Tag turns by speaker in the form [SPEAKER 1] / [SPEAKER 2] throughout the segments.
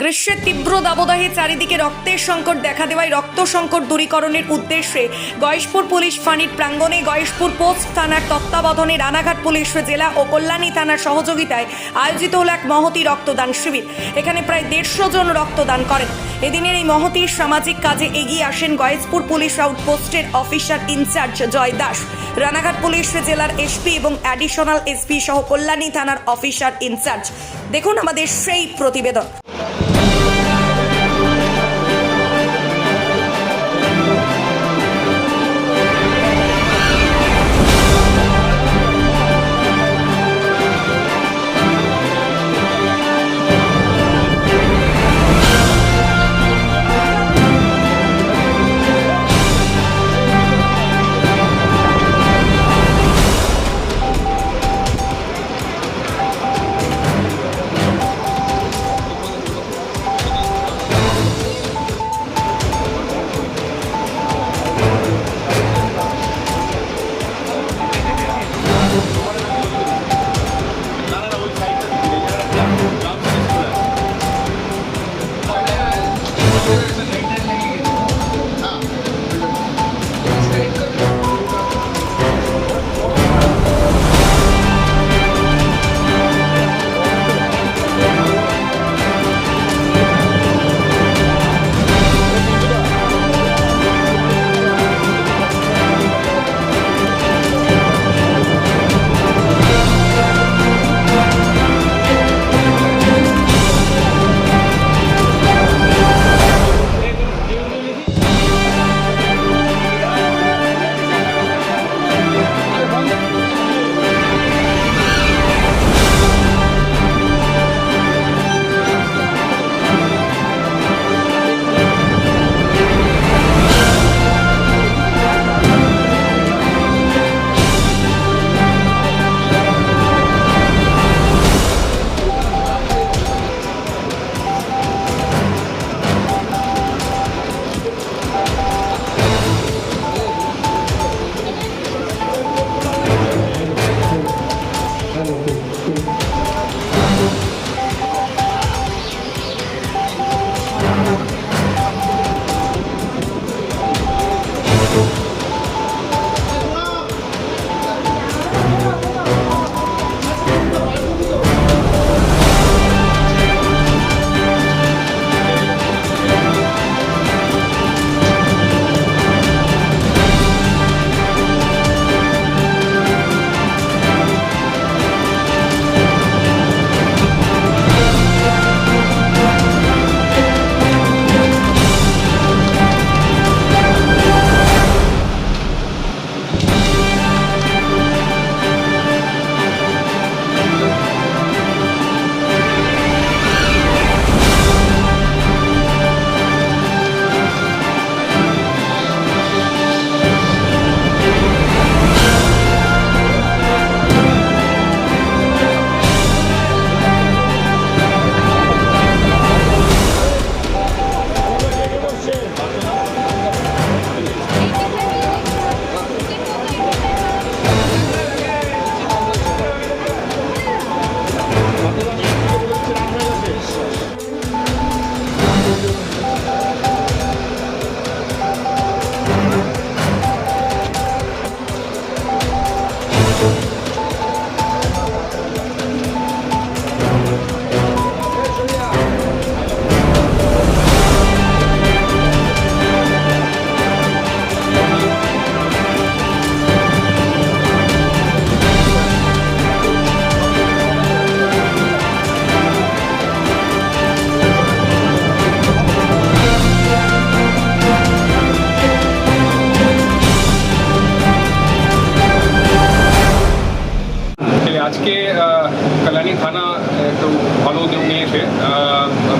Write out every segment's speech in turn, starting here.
[SPEAKER 1] গ্রীষ্মের তীব্র দাবদাহে চারিদিকে রক্তের সংকট দেখা দেওয়ায় রক্ত সংকট দূরীকরণের উদ্দেশ্যে গয়েশপুর পুলিশ ফাঁড়ির প্রাঙ্গণে গয়েশপুর পোস্ট থানার তত্ত্বাবধানে রানাঘাট পুলিশ জেলা ও কল্যাণী থানার সহযোগিতায় আয়োজিত হল এক মহতি রক্তদান শিবির। এখানে প্রায় দেড়শো জন রক্তদান করেন। এদিনের এই মহতি সামাজিক কাজে এগিয়ে আসেন Gayeshpur police আউটপোস্টের officer in charge Joy Das. Ranaghat police জেলার এসপি এবং অ্যাডিশনাল এসপি সহ কল্যাণী থানার অফিসার ইনচার্জ। দেখুন আমাদের সেই প্রতিবেদন।
[SPEAKER 2] Música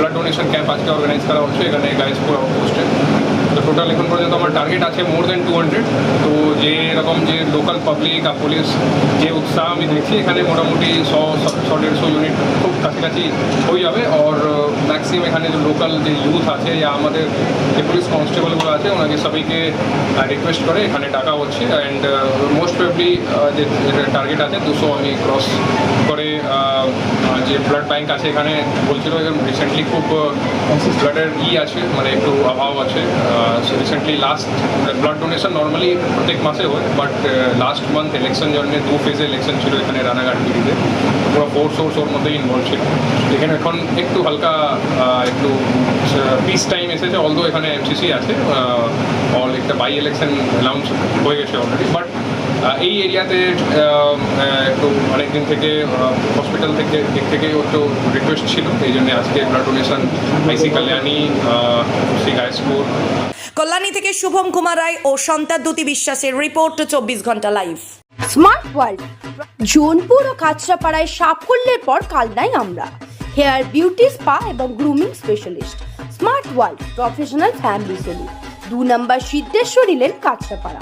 [SPEAKER 2] ব্লাড ডোনেশন ক্যাম্প আজকে অর্গানাইজ করা হচ্ছে এখানে গাইজপুর আউটপোস্টে তো টোটাল এখন পর্যন্ত আমার টার্গেট আছে মোর দেন টু হান্ড্রেড তো যে এরকম যে লোকাল পাবলিক আর পুলিশ যে উৎসাহ আমি দেখছি এখানে মোটামুটি শ শ দেড়শো ইউনিট খুব কাছাকাছি হয়ে যাবে আর ম্যাক্সিমাম এখানে যে লোকাল যে ইউথ আছে বা আমাদের যে পুলিশ কনস্টেবলগুলো আছে ওনাকে সবাইকে রিকোয়েস্ট করে এখানে ডাকা হচ্ছে অ্যান্ড মোস্ট প্রবলি যে টার্গেট আছে দুশো আমি ক্রস করে আহ, যে ব্লাড ব্যাংক আছে এখানে বলছিল রিসেন্টলি খুব আহ, ব্লাডের ই আছে মানে একটু অভাব আছে recently last blood donation normally প্রত্যেক মাসে হয় বাট লাস্ট মান্থ ইলেকশন জন্য দু ফেজে ইলেকশন ছিল এখানে রানাঘাট গিরিতে পুরো ফোর সোর্স ওর মধ্যেই ইনভলভ ছিল এখানে এখন একটু হালকা আহ, একটু পিস টাইম এসেছে অলদো এখানে এমসিসি আছে অল একটা বাই ইলেকশন অ্যানাউন্স হয়ে গেছে অলরেডি বাট এই এরিয়াতে একটু অনেকদিন থেকে হসপিটাল থেকে দিক থেকে একটু রিকোয়েস্ট ছিল। এই জন্য আজকে blood donation IC Kalyani Shri Gayeshpur
[SPEAKER 1] Kalyani থেকে শুভম কুমার রায় ও সন্তাদ্যুতি বিশ্বাসের রিপোর্ট চব্বিশ ঘণ্টা লাইভ
[SPEAKER 3] স্মার্ট ওয়ার্ল্ড জোনপুর ও কাঁচরাপাড়ায় সাফল্যের পর কালনাই আমরা। হেয়ার বিউটি স্পা এবং grooming specialist smart world professional family salon দু নম্বর সিদ্ধেশ্বরী লেন কাঁচরাপাড়া।